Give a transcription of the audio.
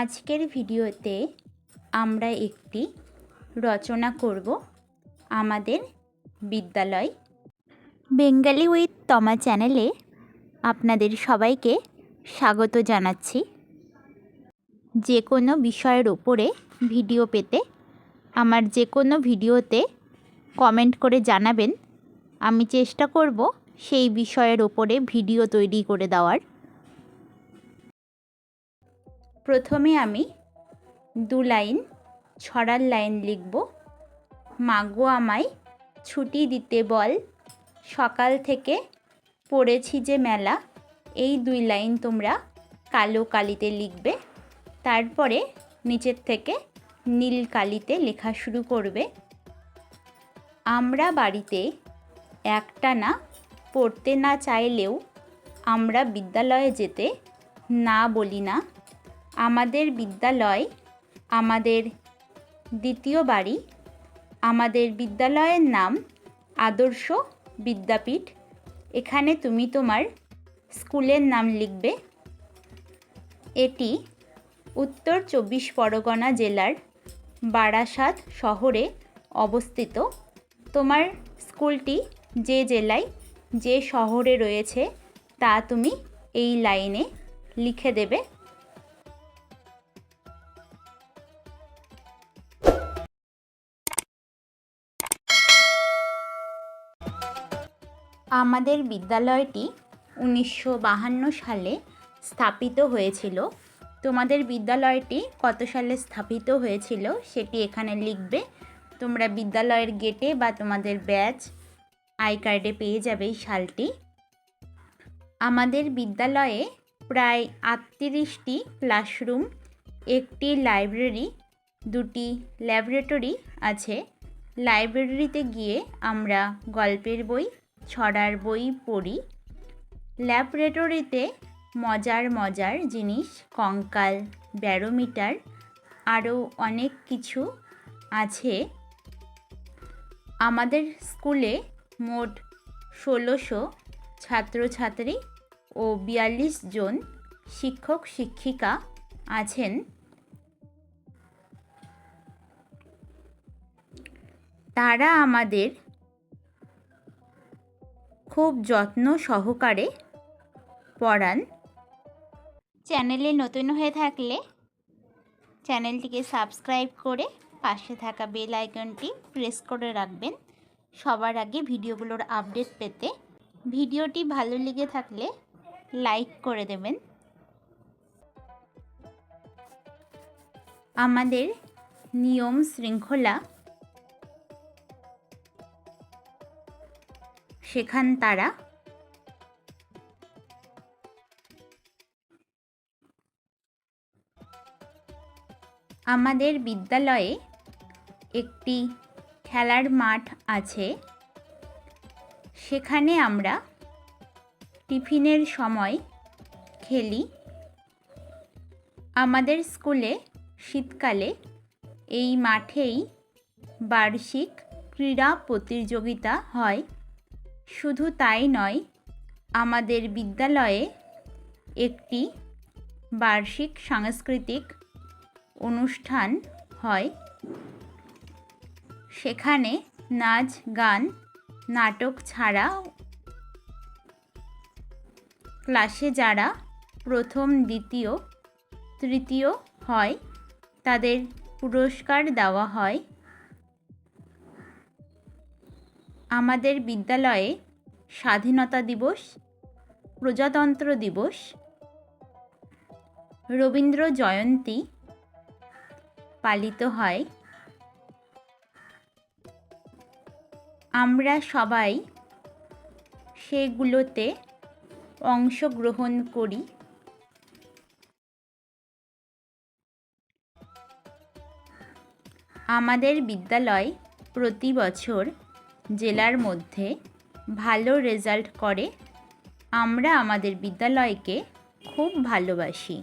আজকের ভিডিওতে আমরা একটি রচনা করব আমাদের বিদ্যালয় বেঙ্গালি উইথ তমা চ্যানেলে আপনাদের সবাইকে স্বাগত জানাচ্ছি। যে কোনো বিষয়ের ওপরে ভিডিও পেতে আমার যে কোনো ভিডিওতে কমেন্ট করে জানাবেন। আমি চেষ্টা করব সেই বিষয়ের ওপরে ভিডিও তৈরি করে দেওয়ার। প্রথমে আমি দু লাইন, ছড়ার লাইন লিখব। মাগো আমায় ছুটি দিতে বল, সকাল থেকে পড়েছি যে মেলা, এই দুই লাইন তোমরা কালো কালিতে লিখবে। তারপরে নিচের থেকে নীল কালিতে লেখা শুরু করবে। আমরা বাড়িতে একটানা পড়তে না চাইলেও আমরা বিদ্যালয়ে যেতে না বলি না। আমাদের বিদ্যালয়, আমাদের দ্বিতীয় বাড়ি, আমাদের বিদ্যালয়ের নাম আদর্শ বিদ্যাপীঠ। এখানে তুমি তোমার স্কুলের নাম লিখবে। এটি উত্তর চব্বিশ পরগনা জেলার বারাসাত শহরে অবস্থিত। তোমার স্কুলটি যে জেলায়, যে শহরে রয়েছে তা তুমি এই লাইনে লিখে দেবে। আমাদের বিদ্যালয়টি উনিশশো বাহান্ন সালে স্থাপিত হয়েছিল। তোমাদের বিদ্যালয়টি কত সালে স্থাপিত হয়েছিল সেটি এখানে লিখবে। তোমরা বিদ্যালয়ের গেটে বা তোমাদের ব্যাচ আই কার্ডে পেয়ে যাবে এই সালটি। আমাদের বিদ্যালয়ে প্রায় আটত্রিশটি ক্লাসরুম একটি লাইব্রেরি দুটি ল্যাবরেটরি আছে। লাইব্রেরিতে গিয়ে আমরা গল্পের বই ছড়ার বই পড়ি। ল্যাবরেটরিতে মজার মজার জিনিস, কঙ্কাল, ব্যারোমিটার, আরও অনেক কিছু আছে। আমাদের স্কুলে মোট ষোলোশো ছাত্রছাত্রী ও বিয়াল্লিশ জন শিক্ষক, শিক্ষিকা আছেন। তারা আমাদের খুব যত্ন সহকারে পড়ান। চ্যানেলে নতুন হয়ে থাকলে চ্যানেলটিকে সাবস্ক্রাইব করে পাশে থাকা বেল আইকনটি প্রেস করে রাখবেন। সবার আগে ভিডিওগুলোর আপডেট পেতে ভিডিওটি ভালো লেগে থাকলে লাইক করে দেবেন। আমাদের নিয়ম শৃঙ্খলা শেখান তারা আমাদের বিদ্যালয়ে একটি খেলার মাঠ আছে। সেখানে আমরা টিফিনের সময় খেলি। আমাদের স্কুলে শীতকালে এই মাঠেই বার্ষিক ক্রীড়া প্রতিযোগিতা হয়। শুধু তাই নয়, আমাদের বিদ্যালয়ে একটি বার্ষিক সাংস্কৃতিক অনুষ্ঠান হয়। সেখানে নাচ, গান, নাটক ছাড়া ক্লাসে যারা প্রথম, দ্বিতীয়, তৃতীয় হয়, তাদের পুরস্কার দেওয়া হয়। আমাদের বিদ্যালয়ে স্বাধীনতা দিবস, প্রজাতন্ত্র দিবস, রবীন্দ্র জয়ন্তী পালিত হয়। আমরা সবাই সেগুলোতে অংশগ্রহণ করি। আমাদের বিদ্যালয় প্রতি বছর জেলার মধ্যে ভালো রেজাল্ট করে আমরা আমাদের বিদ্যালয়কে খুব ভালোবাসি।